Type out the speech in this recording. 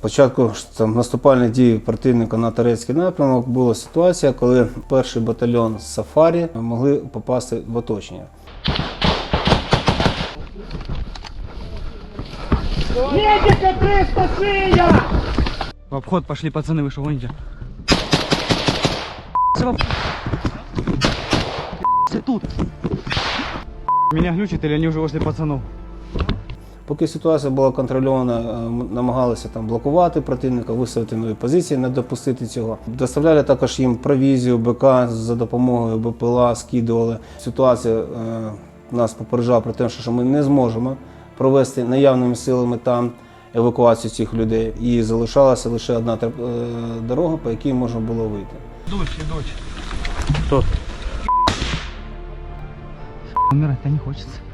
початку ж там наступальних дій противника на турецький напрямок була ситуація, коли перший батальйон Сафарі могли попасти в оточення. Медика 300 шия! В обход пошли, пацаны, вы что гоните? Тут. Меня глючит или они уже возле пацанов? Поки ситуація була контрольована, е, намагалися там блокувати противника, виставити нові позиції, не допустити цього. Доставляли також їм провізію, БК за допомогою БПЛА, скидували. Ситуація е, нас попереджала про те, що ми не зможемо провести наявними силами там евакуацію цих людей. І залишалася лише одна е, дорога, по якій можна було вийти. Дочь, дочь. Кто? Умирать-то не хочется.